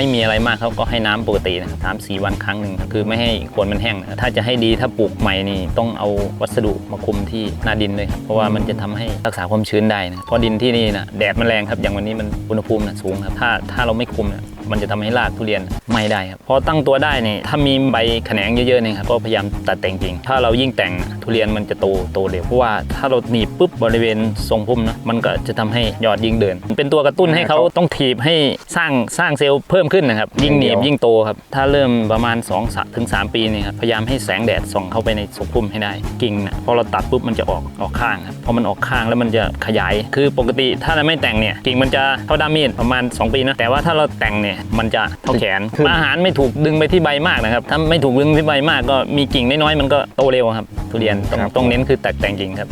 ไม่มีอะไรมากเขาก็ให้น้ำปกตินะครับสามสี่วันครั้งหนึ่งคือไม่ให้โคนมันแห้งถ้าจะให้ดีถ้าปลูกใหม่นี่ต้องเอาวัสดุมาคุมที่หน้าดินเลยครับเพราะว่ามันจะทำให้รักษาความชื้นได้นะเพราะดินที่นี่นะแดดมันแรงครับอย่างวันนี้มันอุณหภูมินะสูงครับถ้าถ้าเราไม่คุมนะ มันจะทำให้รากทุเรียนไม่ได้ครับพอตั้งตัวได้นี่ถ้ามีใบแขนงเยอะๆเนี่ยครับก็พยายามตัดแต่งกิ่งถ้าเรายิ่งแต่งทุเรียนมันจะโตโตเร็วเพราะว่าถ้าเราหนีบปุ๊บบริเวณทรงพุ่มนะมันก็จะทำให้ยอดยิ่งเดิน เป็นตัวกระตุ้นให้เขาต้องถีบให้สร้างสร้างเซลล์เพิ่มขึ้นนะครับยิ่งหนีบยิ่งโตครับถ้าเริ่มประมาณ2อถึง3ปีนี่ครับพยายามให้แสงแดดส่องเข้าไปในทรงพุ่มให้ได้กิ่งนะพอเราตัดปุ๊บมันจะออกออกข้างครับพอมันออกข้างแล้วมันจะขยาย คือปกติถ้าเราไม่แต่งเนี่ยกิ่งมันจะเท่าด้ามมีดประมาณ 2 ปีนะแต่ว่าถ้าเราแต่งเนี่ยมันจะเท่าแขนอาหารไม่ถูกดึงไปที่ใบมากนะครับถ้าไม่ถูกดึงที่ใบมากก็มีกิ่งน้อยๆมันก็โตเร็วครับ ทุเรียนต้องต้องเน้นคือแตกแต่งกิ่งครับ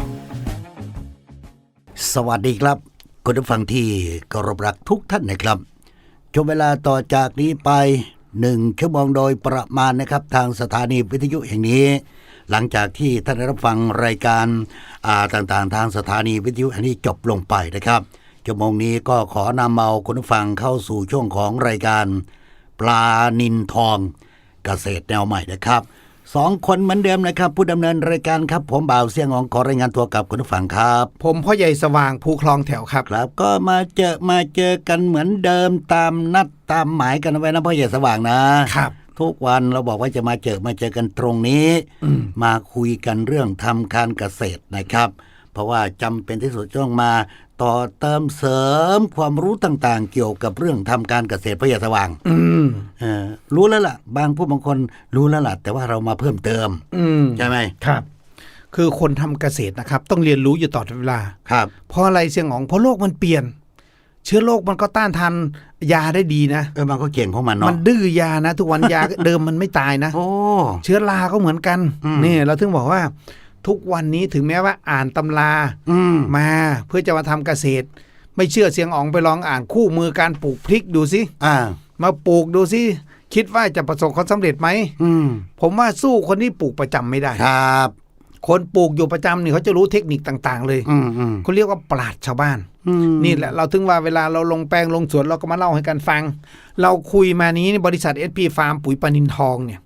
สวัสดีครับคุณผู้ฟังที่เคารพรักทุกท่านนะครับช่วงเวลาต่อจากนี้ไปหนึ่งชั่วโมงโดยประมาณนะครับ ทางสถานีวิทยุแห่งนี้ หลังจากที่ท่านได้รับฟังรายการอ่าต่างๆ ทางสถานีวิทยุแห่งนี้จบลงไปนะครับ ชั่วโมงนี้ก็ขอนำเอาคุณผู้ฟังเข้าสู่ช่วงของรายการ ปลานินทองเกษตรแนวใหม่นะครับสองคนเหมือนเดิมนะครับ ผู้ดำเนินรายการครับ ผมบ่าวเสียงของขอรายงานตัวกับคุณผู้ฟังครับ ผมพ่อใหญ่สว่างภูคลองแถวครับครับ ก็มาเจอมาเจอกันเหมือนเดิมตามนัดตามหมายกันไว้นะพ่อใหญ่สว่างนะครับ ทุกวันเราบอกว่าจะมาเจอมาเจอกันตรงนี้มาคุยกันเรื่องทำการเกษตรนะครับ เพราะว่าจำเป็นที่สุดต้องมา ต่อเติมเสริมความรู้ต่าง ๆ เกี่ยวกับเรื่องทำการเกษตรพ่อใหญ่สว่างอืมเออรู้แล้วล่ะ บางผู้บางคนรู้แล้วล่ะ แต่ว่าเรามาเพิ่มเติมอืมใช่ไหมครับ คือคนทำเกษตรนะครับ ต้องเรียนรู้อยู่ตลอดเวลาครับ เพราะอะไรเสียงของเพราะโลกมันเปลี่ยน เชื้อโรคมันก็ต้านทานยาได้ดีนะเออมันก็เก่งของมันมัเนาะนดื้อยานะ ทุกวันยาเดิมมันไม่ตายนะโอ้เชื้อราก็เหมือนกันอืมนี่เราถึงบอกว่า ทุกวันนี้ถึงแม้ว่าอ่านตำราอืมมาเพื่อจะมาทำเกษตร ไม่เชื่อเสียงอ๋องไปลองอ่านคู่มือการปลูกพริกดูสิอ่า มาปลูกดูสิคิดว่าจะประสบความสำเร็จไหมอืมผมว่าสู้คนที่ปลูกประจำไม่ได้ ครับ คนปลูกอยู่ประจำนี่เขาจะรู้เทคนิคต่าง ๆ เลยอืมอืมเขาเรียกว่าปราดชาวบ้าน อืมนี่แหละเราถึงว่าเวลาเราลงแปลงลงสวนเราก็มาเล่าให้กันฟัง เราคุยมานี้บริษัท SP ฟาร์มปุ๋ยปานินทองเนี่ย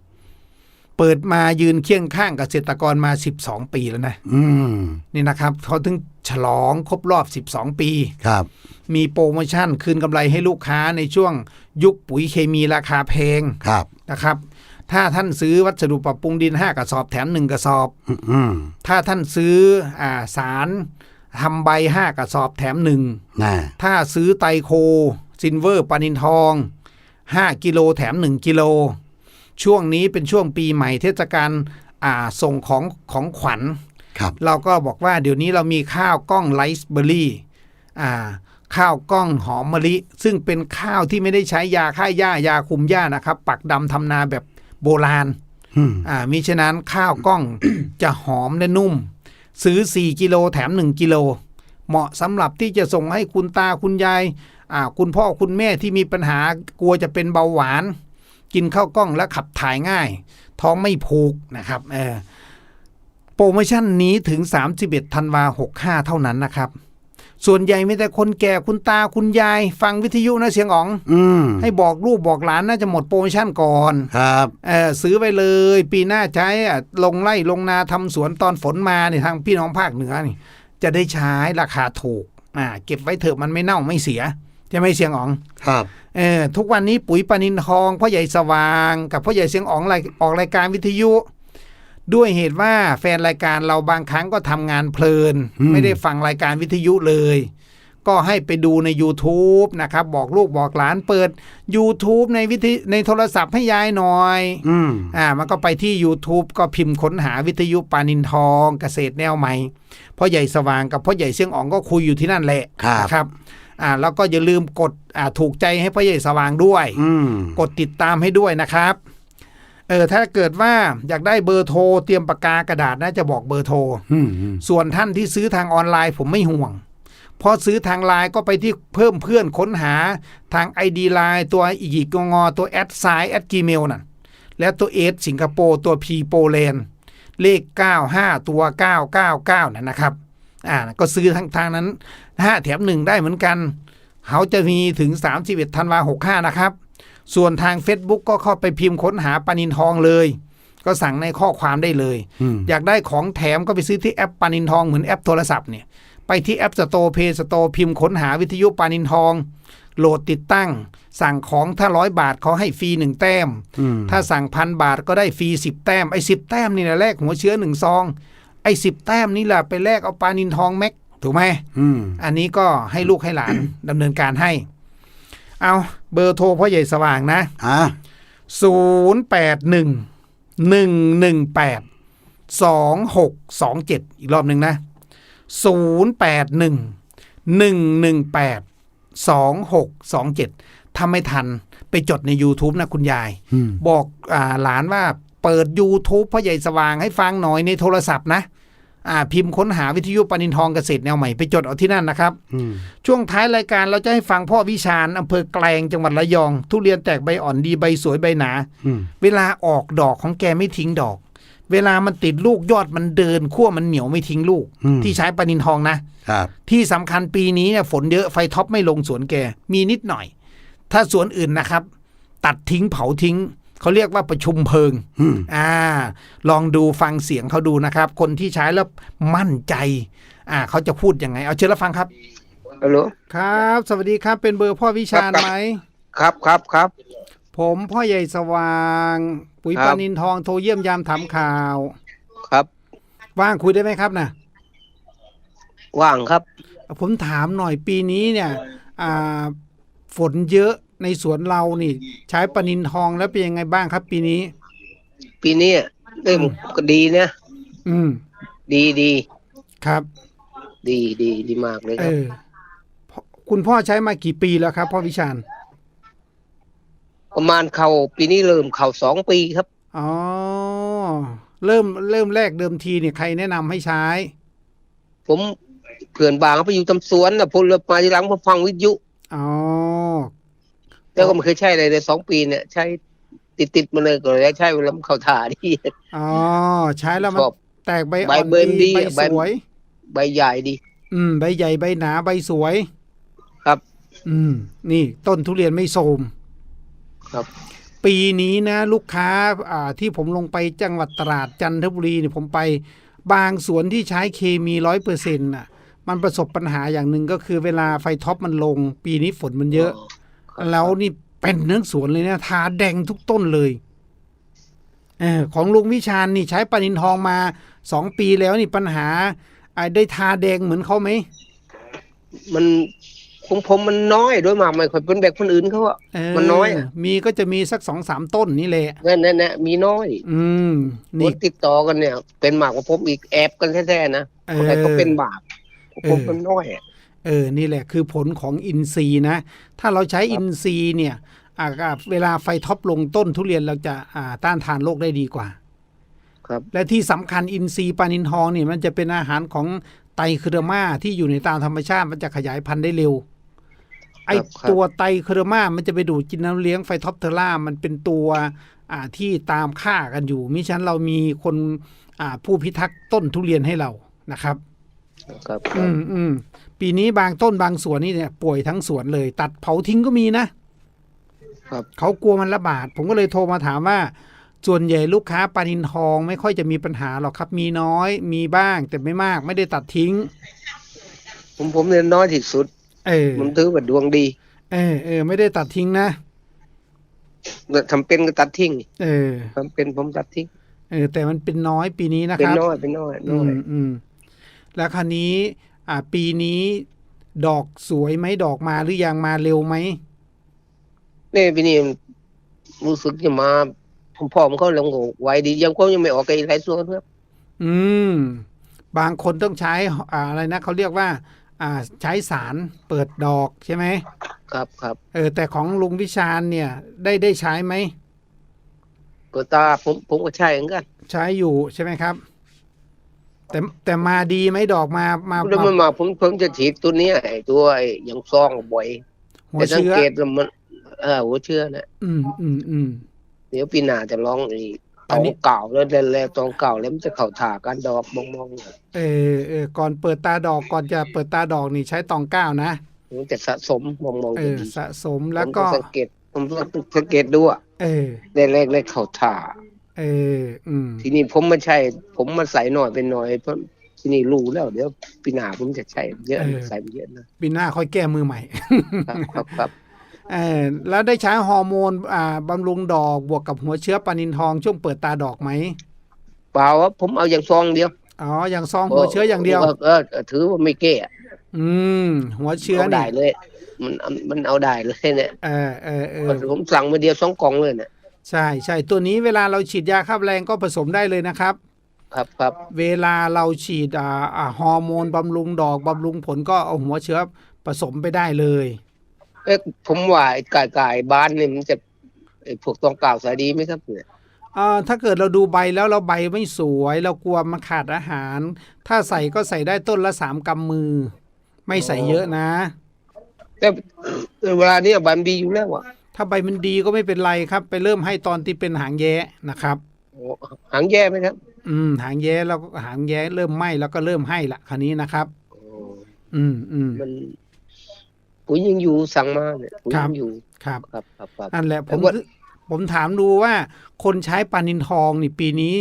เปิดมายืนเคียงข้างเกษตรกรมา 12 ปีแล้วนะอืมนี่นะครับเขาถึงฉลองครบรอบ 12 ปีครับ มีโปรโมชั่นคืนกำไรให้ลูกค้าในช่วงยุคปุ๋ยเคมีราคาแพงครับนะครับ ถ้าท่านซื้อวัสดุปรับปรุงดิน 5 กระสอบแถม 1 กระสอบอืมอืมถ้าท่านซื้ออาสารทำใบ 5 กระสอบแถม1น่ะถ้าซื้อไตรโคซินเวอร์ปานินทอง 5 กิโลแถม 1 กิโล ช่วงนี้เป็นช่วงปีใหม่เทศกาลอ่าส่งของของขวัญครับเราก็บอกว่าเดี๋ยวนี้เรามีข้าวกล้องไรซ์เบอร์รี่อ่าข้าวกล้องหอมมะลิ ซึ่งเป็นข้าวที่ไม่ได้ใช้ยาฆ่าหญ้ายาคุมหญ้านะครับ ปักดำทำนาแบบโบราณอืมอ่ามิฉะนั้นข้าวกล้องจะหอมและนุ่ม ซื้อ 4 กิโลแถม 1 กิโล เหมาะสำหรับที่จะส่งให้คุณตาคุณยายอ่าคุณพ่อคุณแม่ที่มีปัญหากลัวจะเป็นเบาหวาน กินข้าวกล้องและขับถ่ายง่าย ท้องไม่ผูกนะครับเออโปรโมชั่นนี้ถึง 31ธันวา65 เท่านั้นนะครับ ส่วนใหญ่ไม่แต่คนแก่คุณตาคุณยาย ฟังวิทยุนะเสียงอ๋องอืมให้บอกลูกบอกหลานน่าจะหมดโปรโมชั่นก่อนครับเออซื้อไปเลย ปีหน้าใช้อะลงไร่ลงนาทำสวนตอนฝนมาเนี่ยทางพี่น้องภาคเหนือนี่ จะได้ใช้ราคาถูกอ่าเก็บไว้เถอะมันไม่เน่าไม่เสีย จะไม่เสียงอ๋องครับเออทุกวันนี้ปุ๋ยปานินทองพ่อใหญ่สว่างกับพ่อใหญ่เสียงอ๋องรายออกรายการวิทยุ ด้วยเหตุว่าแฟนรายการเราบางครั้งก็ทำงานเพลิน ไม่ได้ฟังรายการวิทยุเลย ก็ให้ไปดูใน YouTube นะครับ บอกลูกบอกหลานเปิด YouTube ในวิทยในโทรศัพท์ให้ยายหน่อยอืมอ่ามันก็ไปที่ YouTube ก็พิมพ์ค้นหาวิทยุปานินทองเกษตรแนวใหม่พ่อใหญ่สว่างกับพ่อใหญ่เสียงอ๋องก็คุยอยู่ที่นั่นแหละครับนะครับ อ่าแล้วก็อย่าลืมกดอ่าถูกใจให้พ่อใหญ่สว่างด้วยอืมกดติดตามให้ด้วยนะครับเออถ้าเกิดว่าอยากได้เบอร์โทรเตรียมปากกากระดาษน่าจะบอกเบอร์โทรอืมอืมส่วนท่านที่ซื้อทางออนไลน์ผมไม่ห่วงเพราะซื้อทางไลน์ก็ไปที่เพิ่มเพื่อนค้นหาทาง ID ไลน์ตัวอีกงอตัวแอดไซแอด gmail นั่นและตัวเอสสิงคโปร์ตัว P โปแลนด์เลข 95 ตัว 999นั่นนะครับ อ่าก็ซื้อทางทางนั้น 5แถม1ได้เหมือนกันเขาจะมีถึง 31ธันวา65นะครับ ส่วนทาง Facebook ก็เข้าไปพิมพ์ค้นหาปานินทองเลย ก็สั่งในข้อความได้เลยอืมอยากได้ของแถมก็ไปซื้อที่แอปปานินทองเหมือนแอปโทรศัพท์เนี่ยไปที่แอปสโตร์เพย์สโตร์พิมพ์ค้นหาวิทยุปานินทอง โหลดติดตั้ง สั่งของถ้าร้อยบาทเขาให้ฟรีหนึ่งแต้มอืมถ้าสั่งพันบาทก็ได้ฟรีสิบแต้มไอ้สิบแต้มนี่แหละแลกหัวเชื้อหนึ่งซองไอ้สิบแต้มนี่แหละไปแลกเอาปานินทองแม็ก ถูกไหมอืมอันนี้ก็ให้ลูกให้หลานดำเนินการให้ เอาเบอร์โทรพ่อใหญ่สว่างนะอะศูนย์แปดหนึ่งหนึ่งหนึ่งแปดสองหกสองเจ็ดอีกรอบหนึ่งนะศูนย์แปดหนึ่งหนึ่งหนึ่งแปดสองหกสองเจ็ดถ้าไม่ทันไปจดใน YouTube นะคุณยายอืมบอกอ่าหลานว่าเปิด YouTube พ่อใหญ่สว่างให้ฟังหน่อยในโทรศัพท์นะอ่า พิมพ์ค้นหาวิทยุปานินทองเกษตรแนวใหม่ไปจดเอาที่นั่นนะครับอืมช่วงท้ายรายการเราจะให้ฟังพ่อวิชาญอำเภอแกลงจังหวัดระยอง ทุเรียนแตกใบอ่อนดีใบสวยใบหนาอืมเวลาออกดอกของแกไม่ทิ้งดอก เวลามันติดลูกยอดมันเดินขั้วมันเหนียวไม่ทิ้งลูกอืมที่ใช้ปานินทองนะครับ ที่สำคัญปีนี้เนี่ยฝนเยอะไฟท็อปไม่ลงสวนแกมีนิดหน่อย ถ้าสวนอื่นนะครับ ตัดทิ้งเผาทิ้ง เขาเรียกว่าประชุมเพลิงอืมอ่า ลองดูฟังเสียงเขาดูนะครับ คนที่ใช้แล้วมั่นใจ อ่าเขาจะพูดยังไง เอาเชิญรับฟังครับฮัลโหลครับ สวัสดีครับ เป็นเบอร์พ่อวิชาญครับไหมครับครับครับ ผมพ่อใหญ่สว่าง ปุ๋ยครับปานินทองโทรเยี่ยมยามถามข่าว ครับ ว่างคุยได้ไหมครับนะว่างครับ ผมถามหน่อยปีนี้เนี่ย อ่า ฝนเยอะ ในสวนเรานี่ ใช้ปานินทองแล้วเป็นยังไงบ้างครับ ปีนี้ ปีนี้เริ่มก็ดีนะอืม ดีดีครับ ดีดีดีมากเลยเอครับอพ่อคุณพ่อใช้มากี่ปีแล้วครับ พ่อวิชาญประมาณเขาปีนี้เริ่มเขาสองปีครับ อ๋อเริ่มเริ่มแรกเดิมทีเนี่ยใครแนะนำให้ใช้ ผมเพื่อนบางเขาไปอยู่ตำสวนนะพูดเลยมาทีหลังผมฟังวิทยุ อ๋อ แล้วก็ไม่เคยใช่เลยในสองปีเนี่ย ใช้ติดติดๆมาเลยก็เลยใช้เวลามันเข้าท่าดีอ๋อใช้แล้วมันชอบแตกใบใบอ่อนเบิร์นดีใบใบสวย ใบใหญ่ดี อืม ใบใหญ่ใบหนาใบสวย ครับ อืม นี่ ต้นทุเรียนไม่โทรมครับ ปีนี้นะ ลูกค้า อ่า ที่ผมลงไปจังหวัดตราดจันทบุรีเนี่ยผมไป บางสวนที่ใช้เคมีร้อยเปอร์เซ็นต์น่ะ มันประสบปัญหาอย่างหนึ่งก็คือเวลาไฟท็อปมันลง ปีนี้ฝนมันเยอะครับ แล้วนี่เป็นเนื้อสวนเลยนะทาแดงทุกต้นเลยเออของลุงวิชาญนี่ใช้ปานินทองมาสองปีแล้วนี่ปัญหาอ่าได้ทาแดงเหมือนเขาไหม มันของผมมันน้อยโดยมากไม่ค่อยเป็นแบบคนอื่นเขาอะเออมันน้อยอะมีก็จะมีสักสองสามต้นนี่แหละนั่นนั่นนะมีน้อย อืมคนี่นติดต่อกันเนี่ย เป็นหมากกว่าผมอีกแอบกันแท้ๆนะเอคนไหนก็อเป็นหมากผมเออเป็นน้อยอะ เออ นี่แหละคือผลของอินทรีย์นะ ถ้าเราใช้อินทรีย์เนี่ยอ่าอ่าเวลาไฟท็อปลงต้นทุเรียนเราจะอ่าต้านทานโรคได้ดีกว่า ครับ และที่สำคัญอินทรีย์ปลานินทองเนี่ยมันจะเป็นอาหารของไตรเครือมาที่อยู่ในตามธรรมชาติมันจะขยายพันธุ์ได้เร็ว ไอครับตัวไตรเครือมามันจะไปดูดกินน้ำเลี้ยงไฟท็อปเทอร่ามันเป็นตัวอ่าที่ตามฆ่ากันอยู่มิฉะนั้นเรามีคนอ่าผู้พิทักษ์ต้นทุเรียนให้เรานะครับ ครับอืมอืมปีนี้บางต้นบางสวนนี่เนี่ยป่วยทั้งสวนเลย ตัดเผาทิ้งก็มีนะครับเขากลัวมันระบาด ผมก็เลยโทรมาถามว่า ส่วนใหญ่ลูกค้าปานินทองไม่ค่อยจะมีปัญหาหรอกครับ มีน้อย มีบ้าง แต่ไม่มาก ไม่ได้ตัดทิ้ง ผมผมเนี่ยน้อยที่สุด เออผมถือว่าดวงดี เออเออไม่ได้ตัดทิ้งนะทำเป็นก็ตัดทิ้ง เออทำเป็นผมตัดทิ้ง เออแต่มันเป็นน้อยปีนี้นะเป็คนรับน้อยเป็นน้อยอืน้อยมอืม แล้วคราวนี้อ่าปีนี้ดอกสวยไหมดอกมาหรือยังมาเร็วไหมนี่พี่นี่รู้สึกจะมาพร้อมๆเขาลงไวดียังก็ยังไม่ออกไอ้ไรส่วนครับ อืม บางคนต้องใช้อ่าอะไรนะเขาเรียกว่า อ่า ใช้สารเปิดดอกใช่ไหมครับครับเออ แต่ของลุงวิชาญเนี่ย ได้ได้ใช้ไหมเปิดตาผมผมก็ใช่เหมือนกัน ใช้อยู่ใช่ไหมครับ แต่แต่มาดีไหมดอกมามาแล้วมามันมาผมผมจะฉีดตัวเนี้ยไอ้ตัวไอ้อยังซองบ่อยหัวแต่สังเชื้อเกตแล้วมันเออหัวเชื้อนะอืมอืมอืม เดี๋ยวปีหน้าจะลองไอ้อัตนองนี้ เก่าแล้วแล้วตองเก่าแล้วมันจะเข้าถากันดอกมองมองๆ เออเออก่อนเปิดตาดอกก่อนจะเปิดตาดอกนี่ใช้ตองเก้านะมันจะสะสมมองมองเอจะอดีสะสมแล้วก็ผมสังเกตผมสังเกตดูอะเออได้แรกแรกเข้าท่า เอออืมทีนี้ผมมาใช่ ผมมาใส่หน่อยเป็นหน่อยเพราะทีนี้รู้แล้ว เดี๋ยวปีหน้าผมจะใช้เยอะเออใส่ไปเยอะนะปีหน้าค่อยแก้มือใหม่ ครับครับครับเออแล้วได้ใช้ฮอร์โมนอ่าบำรุงดอกบวกกับหัวเชื้อปานินทองช่วงเปิดตาดอกไหมเปล่าว่าผมเอาอย่างซองเดียวอ๋ออย่างซองหัวเชื้ออย่างเดียวเออเออถือว่าไม่แก้อืม หัวเชื้อเอานี่ได้เลย มันมันเอาได้เลยเนี่ยเออเออเออผมสั่งมาเดียวสองกล่องเลยเนี่ย ใช่ใช่ตัวนี้เวลาเราฉีดยาฆ่าแมลงก็ผสมได้เลยนะครับ ครับครับเวลาเราฉีดอ่าอ่าฮอร์โมนบำรุงดอกบำรุงผลก็เอาหัวเชื้อผสมไปได้เลย เอ๊ะผมว่าไอ้ไก่ไก่บ้านเนี่ยมันจะไอ้พวกตองกล่าวสายดีไหมครับเนี่ยอ่าถ้าเกิดเราดูใบแล้วเราใบไม่สวย เรากลัวมันขาดอาหาร ถ้าใส่ก็ใส่ได้ต้นละสามกำมือ ไม่ใส่เยอะนะ แต่ เวลาเนี้ยบันดีอยู่แล้วอะ ถ้าใบมันดีก็ไม่เป็นไรครับ ไปเริ่มให้ตอนที่เป็นหางแย้นะครับโอ้หางแย่ไหมครับ อืม หางแย้แล้วก็หางแย้เริ่มไหมแล้วก็เริ่มให้ละคราวนี้นะครับโอ้อืมอืมมันปุ๋ยยังอยู่สั่งมาเนี่ยปุ๋ยครับยังอยู่ครับครับครับครับนั่นแหละผแต่มว่าผมถามดูว่า คนใช้ปานินทองนี่ปีนี้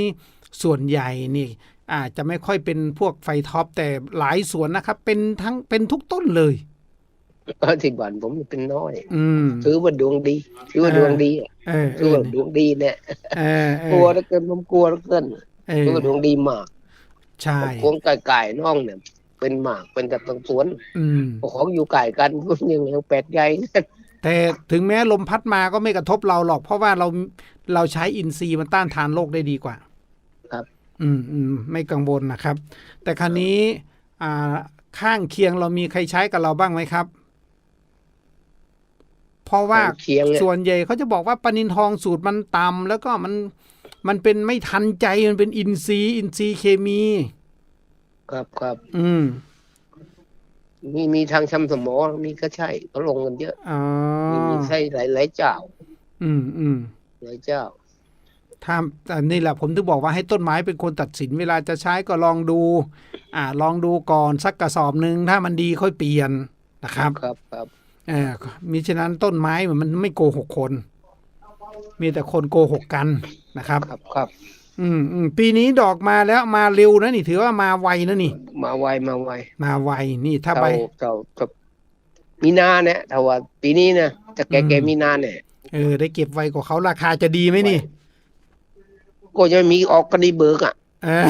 ส่วนใหญ่นี่ อาจจะไม่ค่อยเป็นพวกไฟท็อปแต่หลายสวนนะครับ เป็นทั้งเป็นทุกต้นเลย ก็ที่บ้านผมเป็นน้อยอืมถือว่าดวงดีถือว่าดวงดีอะเออเอถืออว่าดวงดีเนี่ยกลัวอเหลือเกินผมกลัวเหลือเกินเอถืออว่าดวงดีมากใช่พวงไก่ๆน้องเนี่ยเป็นหมากเป็นกับตังสวนอของอยู่ไก่กันก็ยังยังแปดใหญ่แต่ถึงแม้ลมพัดมาก็ไม่กระทบเราหรอก เพราะว่าเราเราใช้อินทรีย์มันต้านทานโรคได้ดีกว่า ครับ อืมอืมไม่กังวลนะครับ แต่คราวนี้ อ่าข้างเคียงเรามีใครใช้กับเราบ้างไหมครับ เพราะว่าเคียงเนี่ยส่วนใหญ่เขาจะบอกว่าปนินทองสูตรมันต่ำแล้วก็มันมันเป็นไม่ทันใจมันเป็นอินทรีย์อินทรีย์เคมี ครับครับอืม มีมีทางชำสมอมีก็ใช่เขาลงกันเยอะอ๋อมีมีใช่หลายหลายเจ้า อืมอืมหลายเจ้าถ้าแต่นี่แหละผมถึงบอกว่าให้ต้นไม้เป็นคนตัดสินเวลาจะใช้ก็ลองดู อ่า ลองดูก่อนสักกระสอบหนึ่งถ้ามันดีค่อยเปลี่ยนนะครับ ครับครับ เออมิฉะนั้นต้นไม้มันไม่โกหกคน มีแต่คนโกหกกันนะครับครับครับ อืมอืมปีนี้ดอกมาแล้วมาเร็วนะนี่ถือว่ามาไวนะนี่ มาไวมาไวมาไวนี่ถ้าใบเจ้าเจ้ามีนาเนี่ยถ้าว่าปีนี้นะจะแก่อืแก่มมีนาเนี่ยเออ ได้เก็บไวกว่าเขาราคาจะดีไหมนี่ ก็ยังมีออกกระดีเบิกอะ เออ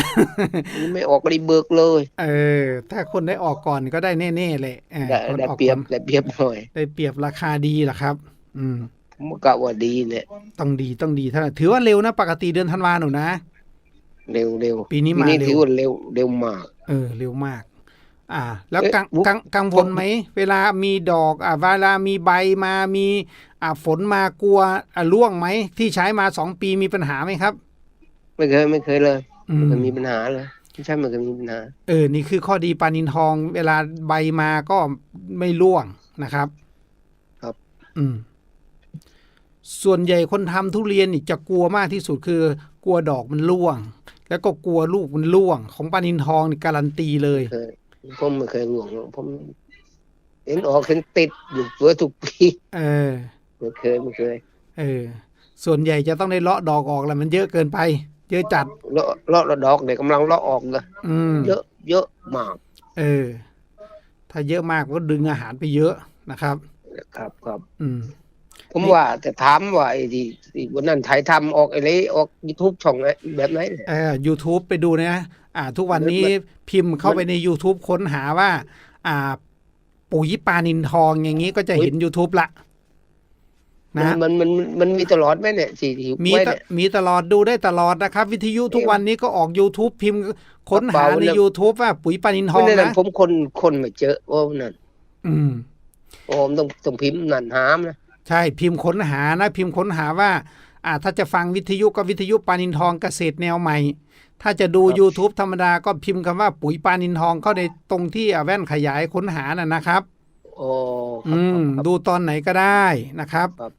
ยังไม่ออกกระดีเบิกเลยเออ ถ้าคนได้ออกก่อนก็ได้แน่ๆเลยเออได้คนได้ออกเปรียก่บอนได้เปรียบหน่อยได้เปรียบราคาดีเหรอครับ อืม ผมกะว่าดีเนี่ยต้องดีต้องดีเท่านั้นถือว่าเร็วนะ ปกติเดือนธันวาหนูนะ เร็วเร็วปีนี้มาเร็ว ถือว่าเร็วเร็วมาก เออ เร็วมาก อ่า แล้วเอ๊ะกังบุ๊ค กังกังวลไหม เวลามีดอก อ่าเวลามีใบมามีอ่าฝนมากลัวอ่าร่วงไหม ที่ใช้มาสองปีมีปัญหาไหมครับ ไม่เคยไม่เคยเลยอื มไมันมีปัญหาเลยไม่ใช่มันก็มีปัญหา เออ นี่คือข้อดีปลานินทอง เวลาใบมาก็ไม่ร่วงนะครับ ครับ อืม ส่วนใหญ่คนทำทุเรียนนี่จะกลัวมากที่สุดคือ กลัวดอกมันร่วง แล้วก็กลัวลูกมันร่วง ของปลานินทองนี่การันตีเลยเคยผมไม่เคยหลวงหรอกผมเห็นออกเห็นติดอยู่เพื่อทุกปีเออไม่เคยไม่เคย เออ ส่วนใหญ่จะต้องได้เลาะดอกออกแล้วมันเยอะเกินไป เยอะจัดเลาะเลาะดอกเด็กกำลังเลาะออกเลยอืมเยอะเยอะมาก เออ ถ้าเยอะมากก็ดึงอาหารไปเยอะนะครับ ครับครับอืมผมว่าแต่ถามว่าไอ้ที่ที่วันนั้นถ่ายทำออกไอ้ไรออกยูทูบช่องไหนแบบไหนเนี่ยเออ YouTube ไปดูนะ อ่า ทุกวันนี้พิมพ์เข้าไปใน YouTube ค้นหาว่า อ่า ปุ๋ยปลานินทองอย่างนี้ก็จะเห็น YouTube ละ นะมันมันมันมันมีตลอดไหมเนี่ยที่ที่มีไว้ตเนี่ย มีตลอดดูได้ตลอดนะครับ วิทยุทุกวันนี้ก็ออก YouTube พิมพ์ค้นหาเบาในแล้ว YouTube ว่าปุ๋ยปลานินทเพองราะนั้นนะผมคนคนไม่เจอว่านั่นอืมโอ้ผมต้องต้องพิมพ์นั่นหามนะใช่พิมพ์ค้นหานะ พิมพ์ค้นหาว่า อ่า ถ้าจะฟังวิทยุก็วิทยุปานินทองเกษตรแนวใหม่ ถ้าจะดู YouTube ธรรมดาก็พิมพ์คำว่าปุ๋ยปานินทองเข้าในตรงที่อ่าแว่นขยายค้นหาน่ะนะครับโอ้ครัอืบมครับดูตอนไหนก็ได้นะครับครับ